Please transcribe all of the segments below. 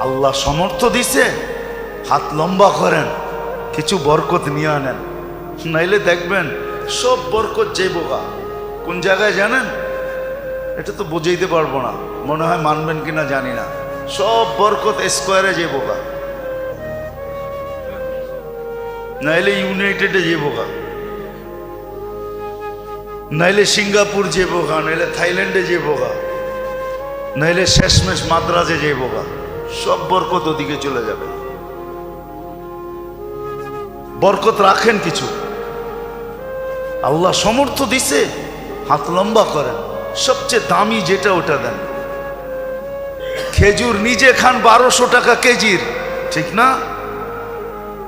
আল্লাহ সমর্থ দিছে, হাত লম্বা করেন, কিছু বরকত নিয়ে আনেন। নাইলে দেখবেন সব বরকত যে বোকা। কোন জায়গায় জানেন? এটা তো বুঝাইতে পারব না, মনে হয় মানবেন কিনা জানি না। সব বরকত স্কোয়ারে যে বোকা। নাইলে ইউনাইটেডে যে বোকা। নাইলে সিঙ্গাপুর যে বোকা, নাইলে থাইল্যান্ডে যে বোকা। নাইলে শেষমেশ মাদ্রাজে যে বোকা। সব বরকত ওদিকে চলে যাবে। বরকত রাখেন কিছু। আল্লাহ সমর্থ দিছে, হাত লম্বা করেন। সবচেয়ে দামি যেটা ওটা দেন। খেজুর নিজে খান বারোশো টাকা কেজির। ঠিক না?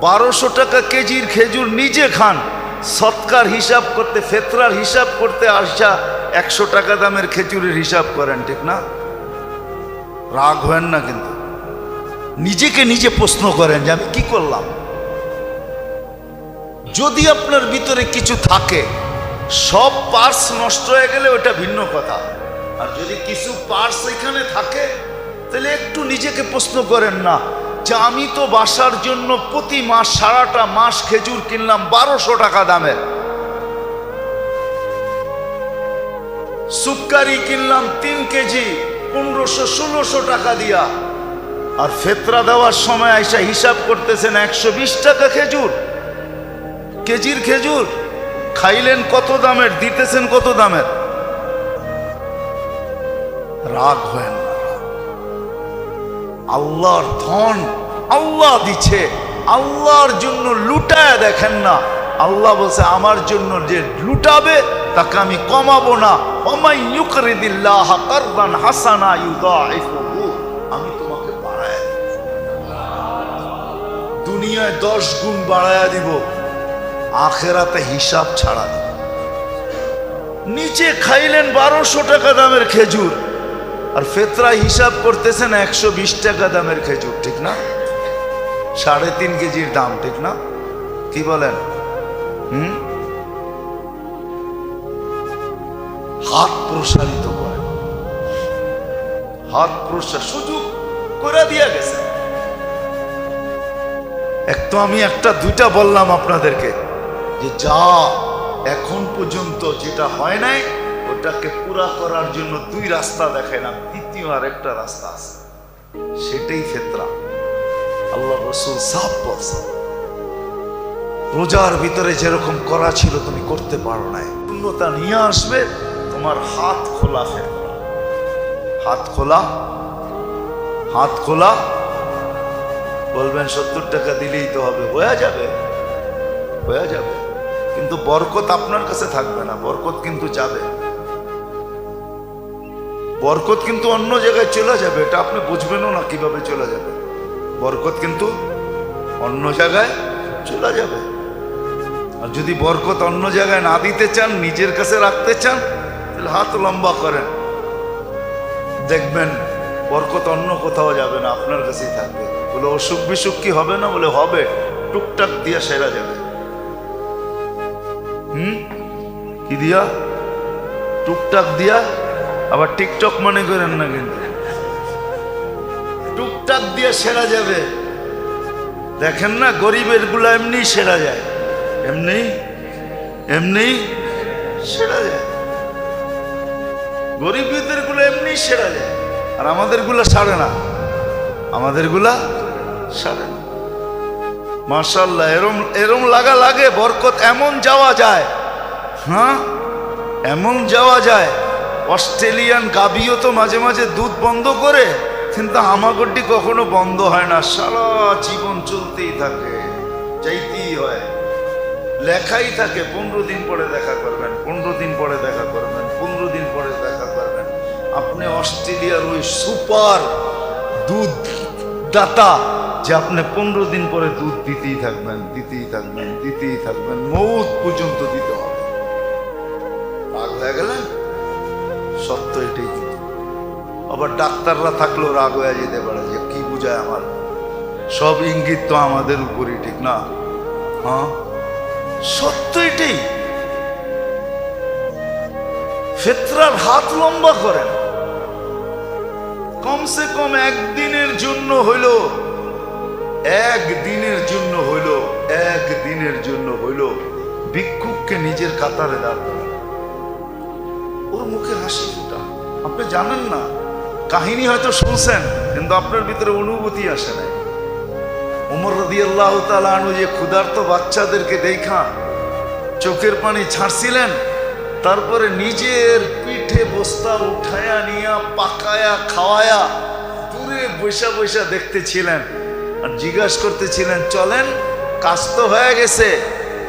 বারোশো টাকা কেজির খেজুর নিজে খান। সৎকার হিসাব করতে, ফেতরার হিসাব করতে আসা একশো টাকা দামের খেজুরের হিসাব করেন, ঠিক না? রাগ হয় না কিন্তু। নিজেকে নিজে প্রশ্ন করেন যে আমি কি করলাম? যদি আপনার ভিতরে কিছু থাকে, সব পার্স নষ্ট হয়ে গেলে ওটা ভিন্ন কথা। আর যদি কিছু পার্স এখানে থাকে, তাহলে একটু নিজেকে প্রশ্ন করেন না, যে আমি তো বাসার জন্য প্রতি মাস সারাটা মাস খেজুর কিনলাম বারোশো টাকা দামের সুক্কারি কিনলাম তিন কেজি, পনেরোশো, ষোলোশো টাকা দিয়া। আর ফেতরা দেওয়ার সময় আইসা হিসাব করতেছেন একশো বিশ টাকা খেজুর। কেজির খেজুর। খাইলেন কত দামের, দিতেছেন কত দামের? রাগ হয় না। আল্লাহর ধন আল্লাহ দিচ্ছে, আল্লাহর জন্য লুটায় দেখেন না। আল্লাহ বলছে, আমার জন্য যে লুটাবে, তাকে আমি কমাবো না। ওমাই ইউকরিদিল্লাহ কারদান হাসানা ইউদাইফুহু। দুনিয়ায় দশ গুণ বাড়ায়া দিব, আখেরাতে হিসাব ছাড়া দিব। নিচে খাইলেন বারোশো টাকা দামের খেজুর, আর ফেতরা হিসাব করতেছেন একশো বিশ টাকা দামের খেজুর, ঠিক না? সাড়ে তিন কেজির দাম, ঠিক না? কি বলেন? হুম? হাত প্রসারিত করে। হাত প্রসার সুযোগ করে দিয়া গেছে। এক তো আমি একটা, দুইটা বললাম আপনাদেরকে যে যা এখন পর্যন্ত যেটা হয় নাই, ওটাকে পুরা করার জন্য দুই রাস্তা দেখাইলাম তৃতীয় আর একটা রাস্তা আছে। সেটাই ফেতরা। আল্লাহ রসুল সাফ বলছে, রোজার ভিতরে যেরকম করা ছিল তুমি করতে পারো নাই। পূর্ণতা নিয়ে আসবে, তোমার হাত খোলা ফেতরা। হাত খোলা হাত খোলা বলবেন, সত্তর টাকা দিলেই তো হবে। হয়ে যাবে। হয়ে যাবে। কিন্তু বরকত আপনার কাছে থাকবে না। বরকত কিন্তু যাবে। বরকত কিন্তু অন্য জায়গায় চলে যাবে। এটা আপনি বুঝবেনও না কীভাবে চলে যাবে। বরকত কিন্তু অন্য জায়গায় চলে যাবে। আর যদি বরকত অন্য জায়গায় না দিতে চান, নিজের কাছে রাখতে চান, তাহলে হাত লম্বা করেন। দেখবেন, বরকত অন্য কোথাও যাবে না, আপনার কাছেই থাকবে। বলে অসুখ বিসুখ কি হবে না? বলে, হবে। টুকটাক দিয়া সেরা যাবে। হুম? কি দিয়া? টুকটাক দিয়া? আবার টিকটক মনে করেন না কিন্তু। টুকটাক দিয়ে সেরা যাবে। দেখেন না, গরিবেরগুলো এমনি সেরা যায়। এমনি? এমনি? সেরা যায়। গরিবদেরগুলো এমনি সেরা যায়। আর আমাদেরগুলো সারে না। আমাদেরগুলা সারে না। মার্শাল্লাহ এরম এরম লাগা লাগে, বরকত এমন যাওয়া যায় হ্যাঁ? এমন যাওয়া যায়, অস্ট্রেলিয়ান গাবিও তো মাঝে মাঝে দুধ বন্ধ করে, কিন্তু হামাগড্ডি কখনো বন্ধ হয় না, সারা জীবন চলতেই থাকে চাইতেই হয়। লেখাই থাকে, পনেরো দিন পরে দেখা করবেন, পনেরো দিন পরে দেখা করবেন, পনেরো দিন পরে দেখা করবেন। আপনি অস্ট্রেলিয়ার ওই সুপার দুধ দাতা, যে আপনি পনেরো দিন পরে দুধ দিতেই থাকবেন দিতেই থাকবেন দিতেই থাকবেন, মৌত পর্যন্ত দিতে হবে। রাগ হয়ে গেলেন সত্য এটাই কিন্তু আবার ডাক্তাররা থাকলেও রাগ হয়ে যেতে পারে যে কি বুঝায় আমার। সব ইঙ্গিত তো আমাদের উপরই, ঠিক না? হ্যাঁ? সত্য এটাই। ফেতরার হাত লম্বা করেন। কমসে কম একদিনের জন্য হইল, একদিনের জন্য হইল, একদিনের জন্য হইল, ভিক্ষুককে নিজের কাতারে দাঁড় ওর মুখে হাসি ফুটা। আপনি জানেন না, কাহিনী হয়তো শুনছেন, কিন্তু আপনার ভিতরে অনুভূতি আসে নাই। উমর রদি আল্লাহ যে ক্ষুধার্ত বাচ্চাদেরকে দেখা, চোখের পানি ছাড়ছিলেন তারপরে নিজের পিঠে বস্তা উঠায়া নিয়া, পাকায়া, খাওয়ায়া দূরে বৈশা বৈশা দেখতেছিলেন আর জিজ্ঞাসা করতেছিলেন, চলেন, কাজ তো হয়ে গেছে,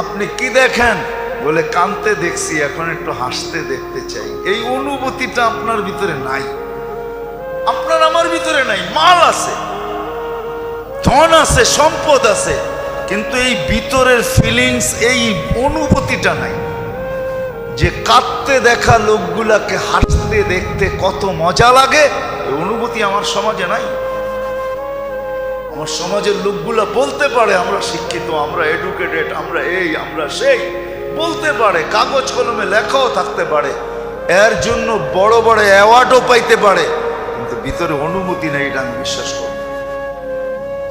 আপনি কি দেখেন? বলে, কানতে দেখছি, এখন একটু হাসতে দেখতে চাই। এই অনুভূতিটা আপনার ভিতরে নাই। আপনার আমার ভিতরে নাই, মাল আছে, ধন আছে, সম্পদ আছে, কিন্তু এই ভিতরের ফিলিংস এই অনুভূতিটা নাই। যে কাঁদতে দেখা লোকগুলাকে হাসতে দেখতে কত মজা লাগে অনুভূতি আমার সমাজে নাই। আমার সমাজের লোকগুলা বলতে পারে, আমরা শিক্ষিত, আমরা এডুকেটেড আমরা এই, আমরা সেই। বলতে পারে, কাগজ কলমে লেখাও থাকতে পারে। এর জন্য বড় বড় অ্যাওয়ার্ডও পাইতে পারে। কিন্তু ভিতরে অনুমতি নেই এটা আমি বিশ্বাস করি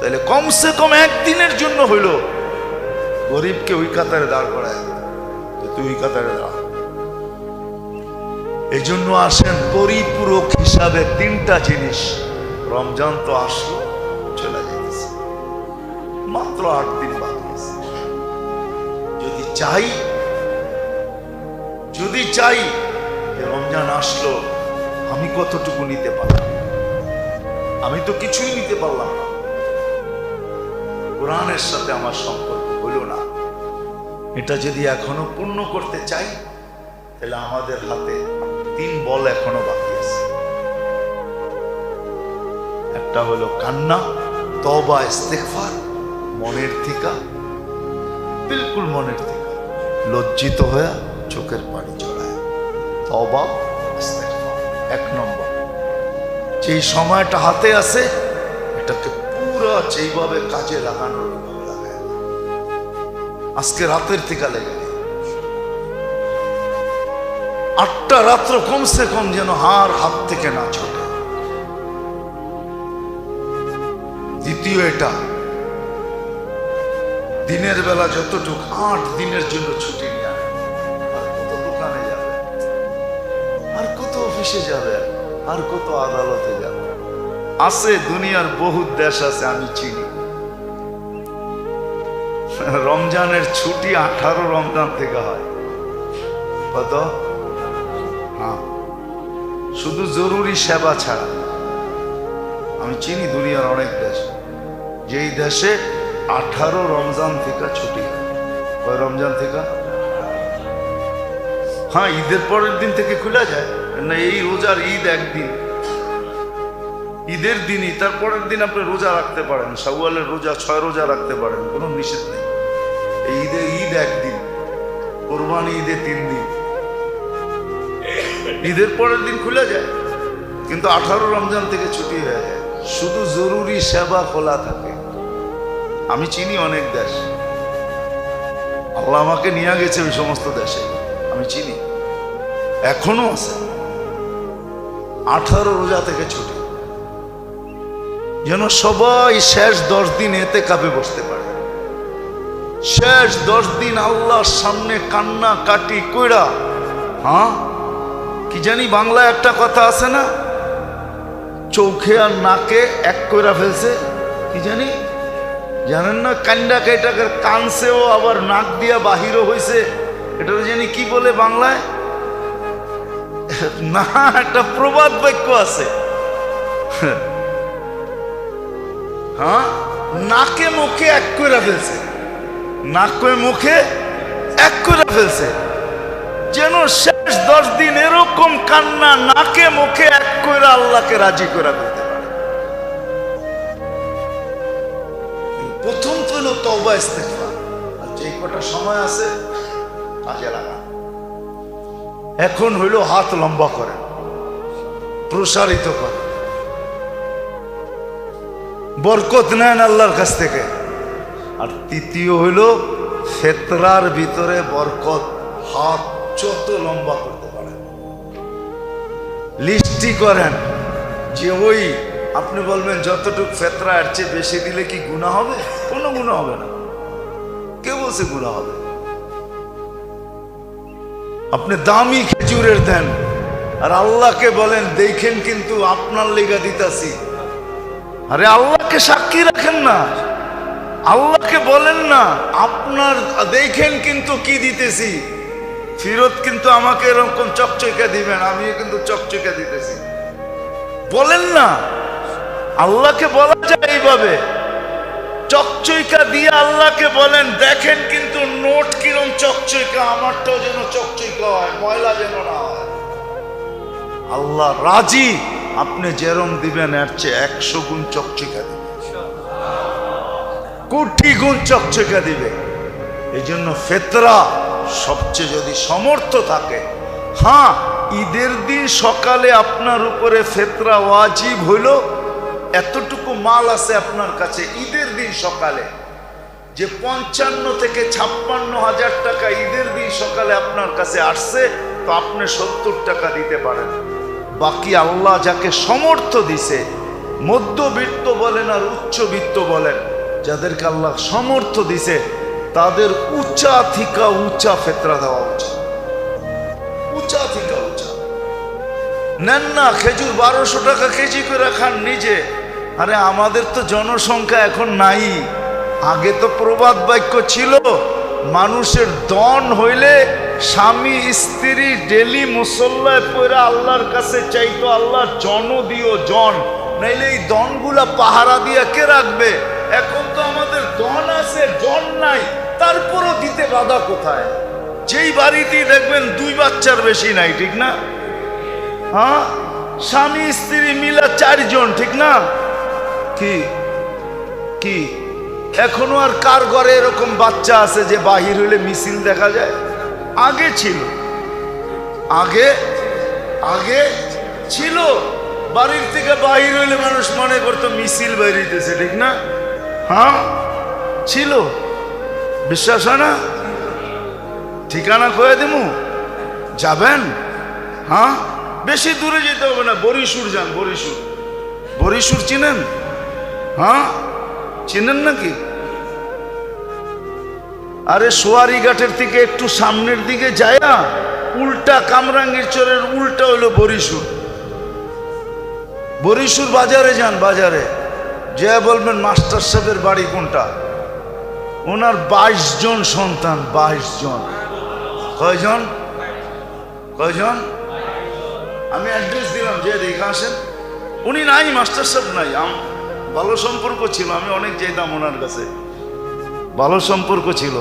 তাহলে কমসে কম একদিনের জন্য হইল, গরিবকে ওই কাতারে দাঁড় করায়। তুই ওই কাতারে দাঁড়া। এই জন্য আসেন পরিপূরক হিসাবে তিনটা জিনিস। রমজান তো আসলো, চলে যাইতেছে। মাত্র আট দিন বাকি যদি চাই যদি চাই যে রমজান আসলো, আমি কতটুকু নিতে পারলাম? আমি তো কিছুই নিতে পারলাম না। কোরআনের সাথে আমার সম্পর্ক হইল না। এটা যদি এখনও পূর্ণ করতে চাই তাহলে আমাদের হাতে তিন বল এখনও বাকি আছে একটা হলো কান্না তবা ইস্তেকফার মনের থিকা, বিলকুল মনের থিকা লজ্জিত হয়ে চোখের পানি জড়ায় তবা। এক নম্বর যেই সময়টা হাতে আছে, এটাকে পুরো যেইভাবে কাজে লাগানোর লাগায় আজকে রাতের থেকে লেগে। আটটা রাত্র কমসে কম যেন হার হাত থেকে না ছোটে। দ্বিতীয় এটা, দিনের বেলা যতটুকু আট দিনের জন্য ছুটি আর কত দোকানে যাবে, আর কত অফিসে যাবে, আর কত আদালতে যাবে। আছে দুনিয়ার বহু দেশ আছে, আমি চিনি। রমজানের ছুটি আঠারো রমজান থেকে হয়। কত? শুধু জরুরি সেবা ছাড়া। আমি চিনি দুনিয়ার অনেক দেশ। যেই দেশে আঠারো রমজান থেকে ছুটি হয়। রমজান থেকে? হ্যাঁ ঈদের পরের দিন থেকে খোলা যায়। না, এই রোজার ঈদ একদিন। ঈদের দিনই, তার পরের দিন আপনি রোজা রাখতে পারেন। শাওয়ালের রোজা, ছয় রোজা রাখতে পারেন, কোনো নিষেধ নেই। এই ঈদের ঈদ একদিন, কোরবানি ঈদে তিন দিন। ঈদের পরের দিন খুলে যায়। কিন্তু আঠারো রমজান থেকে ছুটি হয়ে যায়। শুধু জরুরি সেবা খোলা থাকে। আমি চিনি অনেক দেশ। আল্লাহ আমাকে নিয়ে গেছে ওই সমস্ত দেশে। আমি চিনি। এখনও আছে। আঠারো রোজা থেকে ছুটি। যেন সবাই শেষ দশ দিন এতে কাপে বসতে পারে। শেষ দশ দিন আল্লাহর সামনে কান্না কাটি কইরা হ্যাঁ? কি জানি বাংলায় একটা কথা আছে না? চোখে আর নাকে এক কইরা ফেলছে। কি জানি? জানেন না কান্ডা কেটাকের কানছেও আবার নাক দিয়া বাহিরও হয়েছে এটা জানি কি বলে বাংলায়? না, একটা প্রবাদ বাক্য আছে। হ্যাঁ? নাকে, মুখে এক করে ফেলছে। নাকে মুখে এক করে ফেলছে। যেন শেষ দশ দিন এরকম কান্না নাকে মুখে এক করে আল্লাহকে রাজি করে ফেলতে পারে। প্রথম তো হলো তওবা ইস্তেগফার। আর যে কটা সময় আছে, কাজে লাগা এখন হইল হাত লম্বা করেন প্রসারিত করেন বরকত নেন আল্লাহর কাছ থেকে। আর তৃতীয় হইল ফেতরার ভিতরে বরকত, হাত যত লম্বা করতে পারেন। লিস্টি করেন যে ওই আপনি বলবেন, যতটুক ফেতরা এর চেয়ে বেশি দিলে কি গুণা হবে? কোনো গুণা হবে না। কে বলছে গুণা হবে। আপনি দামি খেজুরের দেন আর আল্লাহকে বলেন, দেখেন কিন্তু আপনার লেগা দিতাছি। আরে আল্লাহকে সাক্ষী রাখেন না। আল্লাহকে বলেন না, আপনার দেখেন কিন্তু কি দিতেছি। ফিরত কিন্তু আমাকে এরকম চকচকা দিবেন আমিও কিন্তু চকচকে দিতেছি। বলেন না, আল্লাহকে বলা যায় এইভাবে। চকচইকা দিয়ে আল্লাহকে বলেন, দেখেন কিন্তু নোট কিরম চকচইকা আমারটাও যেন চকচইকা হয়, ময়লা যেন না হয়। আল্লাহ রাজি, আপনি যেরম দিবেন, এর চেয়ে একশো গুণ চকচকা দিবে কোটি গুণ চকচকা দিবে। এই জন্য ফেতরা সবচেয়ে যদি সমর্থ থাকে হ্যাঁ ঈদের দিন সকালে আপনার উপরে ফেতরা ওয়াজিব হইল, এতটুকু মাল আছে আপনার কাছে ঈদের দিন সকালে। যে পঞ্চান্ন থেকে ছাপ্পান্ন হাজার টাকা ঈদের দিন সকালে আপনার কাছে আসছে, তো আপনি সত্তর টাকা দিতে পারেন। বাকি আল্লাহ যাকে সমর্থ দিছে, মধ্যবিত্ত বলেন আর উচ্চবিত্ত বলেন, যাদেরকে আল্লাহ সমর্থ দিছে তাদের উঁচা থিকা উঁচা ফেতরা দেওয়া উচিত। উঁচা থিকা উঁচা। নেন না, খেজুর বারোশো টাকা কেজি করে খান নিজে। আরে, আমাদের তো জনসংখ্যা এখন নাই। আগে তো প্রবাদ বাক্য ছিল, মানুষের দন হইলে স্বামী, স্ত্রী, ডেলি মুসল্লায় পড়ে আল্লাহর কাছে চাইতো আল্লাহ জন দিও জন। নাইলে এই দনগুলা পাহারা দিয়ে কে রাখবে? এখন তো আমাদের দন আছে, জন নাই। তারপরও দিতে বাধা কোথায়? যেই বাড়িতেই দেখবেন দুই বাচ্চার বেশি নাই, ঠিক না? হ্যাঁ? স্বামী, স্ত্রী মিলা চারজন, ঠিক না? কি? কি? এখনও আর কার ঘরে এরকম বাচ্চা আছে যে বাহির হলে মিছিল দেখা যায়? আগে ছিল। আগে? আগে ছিল। বাড়ির থেকে বাহির হইলে মানুষ মনে করতো মিছিল বেরিয়েছে, ঠিক না? হ্যাঁ? ছিল। বিশ্বাস হয় না? ঠিকানা কয়ে দিমু। যাবেন? হ্যাঁ? বেশি দূরে যেতে হবে না বরিশুর যান বরিশুর বরিশুর চিনেন? হ্যাঁ? চিনেন নাকি? আরে সোয়ারি ঘাটের থেকে একটু সামনের দিকে যায় না উল্টা কামরাঙ্গীর চরের উল্টা হইল বরিশুর বরিশুর বাজারে যান, বাজারে। যে বলবেন মাস্টার সাহেবের বাড়ি কোনটা? ওনার বাইশ জন সন্তান, বাইশ জন। কয়জন? কয়জন? আমি অ্যাড্রেস দিলাম, যে দেখে আসেন। উনি নাই, মাস্টার সাহেব নাই। ভালো সম্পর্ক ছিল, আমি অনেক যেতাম ওনার কাছে। ভালো সম্পর্ক ছিল।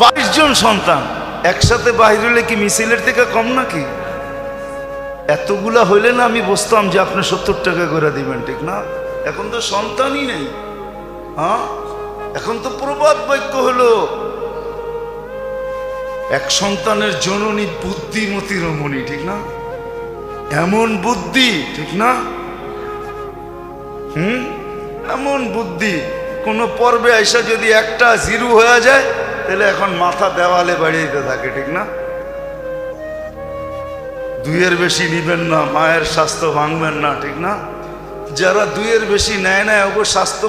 বাইশ জন সন্তান, একসাথে বাইরে হলে কি মিছিলের থেকে কম নাকি? এতগুলা হইলে না আমি বসতাম যে আপনি সত্তর টাকা করে দিবেন, ঠিক না? এখন তো সন্তানই নেই। হ্যাঁ? এখন তো প্রবাদ বাক্য হলো, এক সন্তানের জননী বুদ্ধিমতী রমণী, ঠিক না? এমন বুদ্ধি, ঠিক না? হুম? এমন বুদ্ধি, কোন পর্বে আইসা যদি একটা জিরো হয়ে যায়, তাহলে এখন মাথা দেওয়ালে বাড়িয়ে থাকে, ঠিক না? দুইয়ের বেশি নিবেন না, মায়ের স্বাস্থ্য ভাঙবেন না, ঠিক না? যারা দুইয়ের বেশি নেয় না, ওগো স্বাস্থ্য